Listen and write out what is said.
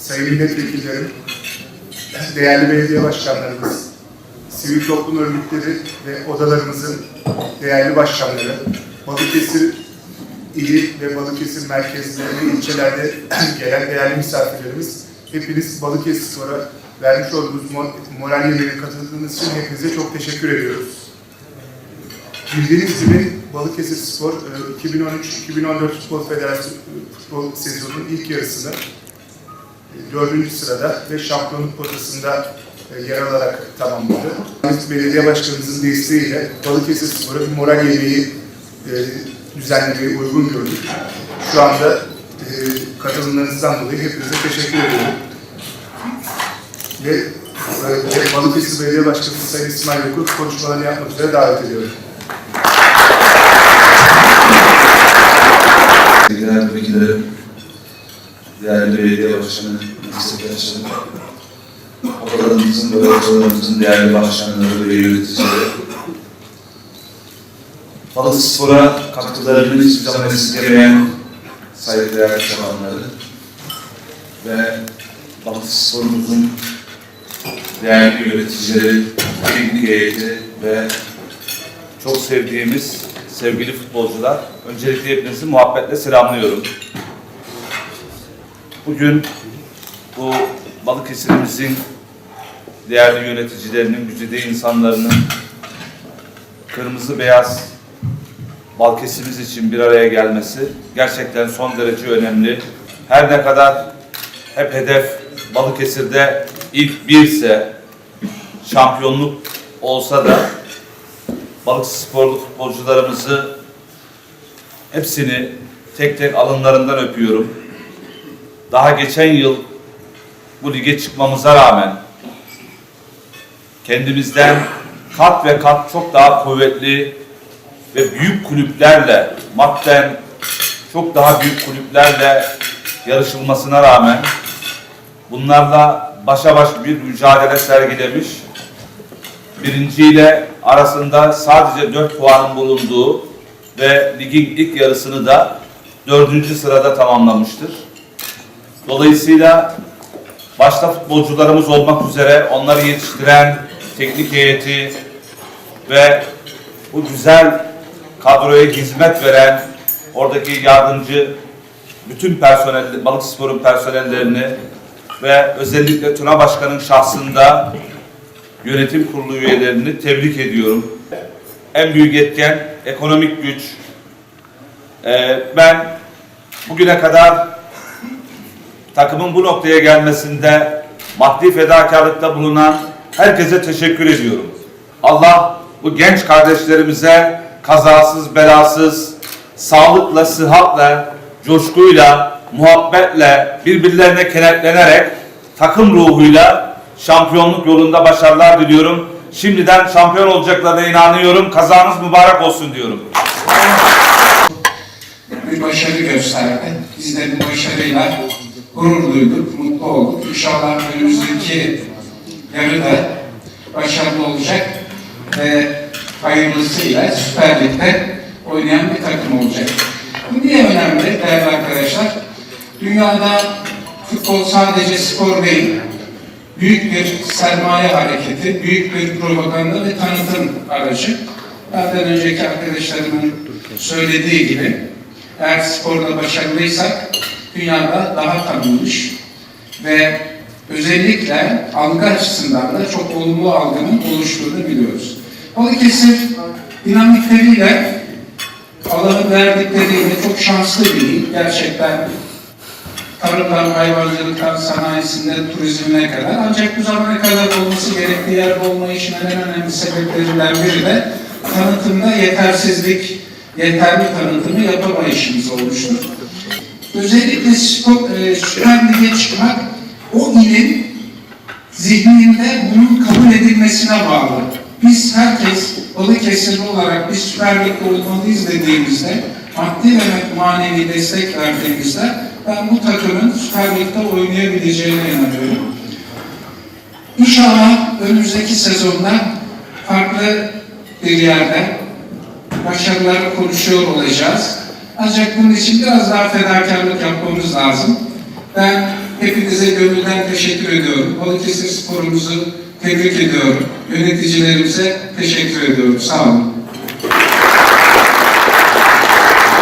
sayın milletvekillerim, değerli belediye başkanlarımız, sivil toplum örgütleri ve odalarımızın değerli başkanları, Balıkesir ili ve Balıkesir merkezli ve ilçelerde gelen değerli misafirlerimiz, hepiniz Balıkesir Spor'a vermiş olduğunuz mo- moral yemeğine katıldığınız için hepinize çok teşekkür ediyoruz. Bildiğiniz gibi Balıkesir Spor e, 2013-2014 Futbol Federasyonu futbol sezonunun ilk yarısını e, dördüncü sırada ve şampiyonluk potasında e, yer alarak tamamladı. Belediye Başkanımızın desteğiyle Balıkesir Spor'a bir moral yemeği e, düzenlemeyi uygun gördük. Şu anda e, katılımlarınızdan dolayı hepinize teşekkür ediyorum. Ve, e, Balıkesir Belediye Başkanı Sayın İsmail Yokur konuşmalarını yapmak üzere davet ediyorum. Değerli vekillerim, değerli belediye başkanı, meclis arkadaşlarım, odalarımızın ve odalarımızın değerli başkanları ve yöneticileri, Balıkesir Spor'a katkılarını hiçbir zaman esirgemeyen saygıdeğer çalışanları ve Balıkesir Spor'umuzun değerli yöneticileri, teknik heyeti ve çok sevdiğimiz sevgili futbolcular. Öncelikle hepinizi muhabbetle selamlıyorum. Bugün bu Balıkesir'imizin değerli yöneticilerinin, güzide insanlarının kırmızı beyaz Balıkesir'imiz için bir araya gelmesi gerçekten son derece önemli. Her ne kadar hep hedef Balıkesir'de ilk birse şampiyonluk olsa da Balıkesir sporlu futbolcularımızı hepsini tek tek alınlarından öpüyorum. Daha geçen yıl bu lige çıkmamıza rağmen kendimizden kat ve kat çok daha kuvvetli ve büyük kulüplerle madden çok daha büyük kulüplerle yarışılmasına rağmen bunlarla başa baş bir mücadele sergilemiş birinciyle arasında sadece 4 puanın bulunduğu ve ligin ilk yarısını da dördüncü sırada tamamlamıştır. Dolayısıyla başta futbolcularımız olmak üzere onları yetiştiren teknik heyeti ve bu güzel kadroya hizmet veren oradaki yardımcı bütün personel, Balıkspor'un personellerini ve özellikle Tuna Başkan'ın şahsında yönetim kurulu üyelerini tebrik ediyorum. En büyük etken ekonomik güç. Ee, ben bugüne kadar takımın bu noktaya gelmesinde maddi fedakarlıkta bulunan herkese teşekkür ediyorum. Allah bu genç kardeşlerimize kazasız belasız, sağlıkla, sıhhatla, coşkuyla, muhabbetle, birbirlerine kenetlenerek takım ruhuyla şampiyonluk yolunda başarılar diliyorum. Şimdiden şampiyon olacaklarına inanıyorum. Kazanız mübarek olsun diyorum. bir başarı gösterdi. Biz de bu başarıyla gurur duyduk, mutlu olduk. İnşallah önümüzdeki yarı da başarılı olacak ve hayırlısıyla Süper Lig'de oynayan bir takım olacak. Bu niye önemli değerli arkadaşlar? Dünyada futbol sadece spor değil, büyük bir sermaye hareketi, büyük bir propaganda ve tanıtım aracı. Benden önceki arkadaşlarımın söylediği gibi eğer sporda başarılıysak dünyada daha tanınmış ve özellikle algı açısından da çok olumlu algının oluştuğunu biliyoruz. Balıkesir dinamikleriyle Allah'ın verdikleriyle çok şanslı bir il. Gerçekten tarımdan, hayvancılıktan, sanayisinden, turizmine kadar. Ancak bu zamana kadar olması gerektiği yer olmayışının en önemli sebeplerinden biri de tanıtımda yetersizlik, yeterli tanıtımı yapamayışımız olmuştur. Özellikle e, Süper Lig'e çıkmak o ilin zihninde bunun kabul edilmesine bağlı. Biz herkes Balıkesirli olarak biz Süper Lig'de olmalıyız dediğimizde, maddi ve manevi destek verdiğimizde ben bu takımın Süper Lig'de oynayabileceğine inanıyorum. İnşallah önümüzdeki sezonda farklı bir yerde başarıları konuşuyor olacağız. Ancak bunun için biraz daha fedakarlık yapmamız lazım. Ben hepinize gönülden teşekkür ediyorum. Balıkesir sporumuzu tebrik ediyorum. Yöneticilerimize teşekkür ediyorum. Sağ olun.